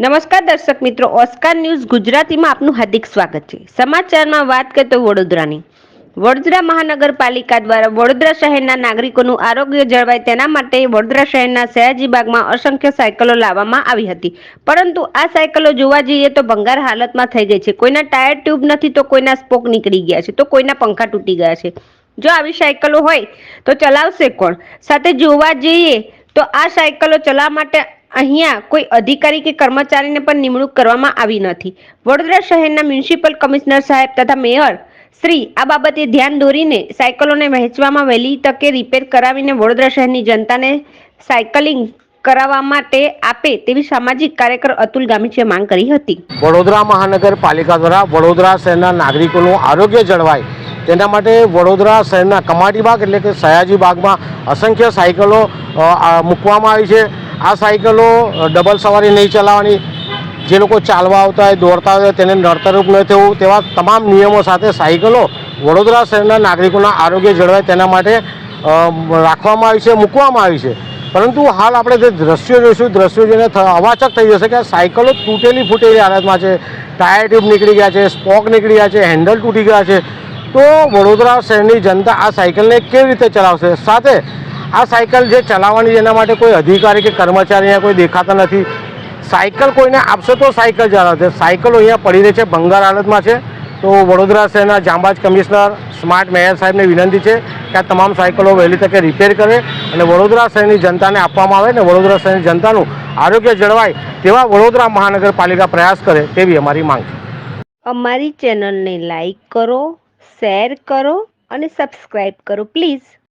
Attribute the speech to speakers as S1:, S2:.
S1: નમસ્કાર દર્શક મિત્રો, ઓસ્કાર ન્યૂઝ ગુજરાતીમાં આપનું હાર્દિક સ્વાગત છે. સમાચારમાં વાત કરીએ તો વડોદરાની. વડોદરા મહાનગરપાલિકા દ્વારા વડોદરા શહેરના નાગરિકોનું આરોગ્ય જળવાય તેના માટે વડોદરા શહેરના સયાજીબાગમાં અસંખ્ય સાયકલો લાવવામાં આવી હતી. પરંતુ આ સાયકલો જોવા જઈએ તો ભંગાર હાલતમાં થઈ ગઈ છે. કોઈના ટાયર ટ્યુબ નથી તો કોઈના સ્પોક નીકળી ગયા છે. તો કોઈના પંખા તૂટી ગયા છે. જો આવી સાયકલો હોય તો ચલાવશે કોણ? સાથે જોવા જઈએ તો આ સાયકલો ચલાવવા માટે અહીંયા કોઈ અધિકારી કે કર્મચારીને પણ નિમણૂક કરવામાં આવી નથી. વડોદરા શહેરના મ્યુનિસિપલ કમિશનર સાહેબ તથા મેયર શ્રી આ બાબતે ધ્યાન દોરીને સાયકલોને વહેંચવામાં વહેલી તકે રિપેર કરાવીને વડોદરા શહેરની જનતાને સાયકલિંગ કરાવવા માટે આપે તેવી સામાજિક કાર્યકર અતુલ ગામીચીએ માંગ કરી હતી.
S2: વડોદરા મહાનગરપાલિકા દ્વારા વડોદરા શહેરના નાગરિકોનું આરોગ્ય જળવાય તેના માટે વડોદરા શહેરના કમાટી બાગ એટલે કે સયાજી બાગમાં અસંખ્ય સાયકલો મૂકવામાં આવી છે. આ સાયકલો ડબલ સવારી નહીં ચલાવવાની. જે લોકો ચાલવા આવતા હોય, દોડતા હોય, તેને નડતરરૂપ ન થવું, તેવા તમામ નિયમો સાથે સાયકલો વડોદરા શહેરના નાગરિકોના આરોગ્ય જળવાય તેના માટે રાખવામાં આવી છે, મૂકવામાં આવી છે. પરંતુ હાલ આપણે જે દ્રશ્યો જોઈશું, દ્રશ્યો જોઈને અવાચક થઈ જશે કે સાયકલો તૂટેલી ફૂટેલી હાલતમાં છે. ટાયર ટ્યુબ નીકળી ગયા છે, સ્પોક નીકળી ગયા છે, હેન્ડલ તૂટી ગયા છે. તો વડોદરા શહેરની જનતા આ સાયકલને કેવી રીતે ચલાવશે? સાથે આ સાયકલ જે ચલાવવાની જેના માટે કોઈ અધિકારી કે કર્મચારી અહીંયા કોઈ દેખાતા નથી. સાયકલ કોઈને આપશો તો સાયકલ ચલાવશે સાયકલો અહીંયા પડી રહી છે, ભંગાર હાલતમાં છે. તો વડોદરા શહેરના જાંબાજ કમિશનર સ્માર્ટ મેયર સાહેબને વિનંતી છે કે આ તમામ સાયકલો વહેલી તકે રિપેર કરે અને વડોદરા શહેરની જનતાને આપવામાં આવે ને વડોદરા શહેરની જનતાનું આરોગ્ય જળવાય તેવા વડોદરા મહાનગરપાલિકા પ્રયાસ કરે તેવી અમારી માંગ છે.
S1: અમારી ચેનલને લાઈક કરો, શેર કરો અને સબસ્ક્રાઈબ કરો, પ્લીઝ.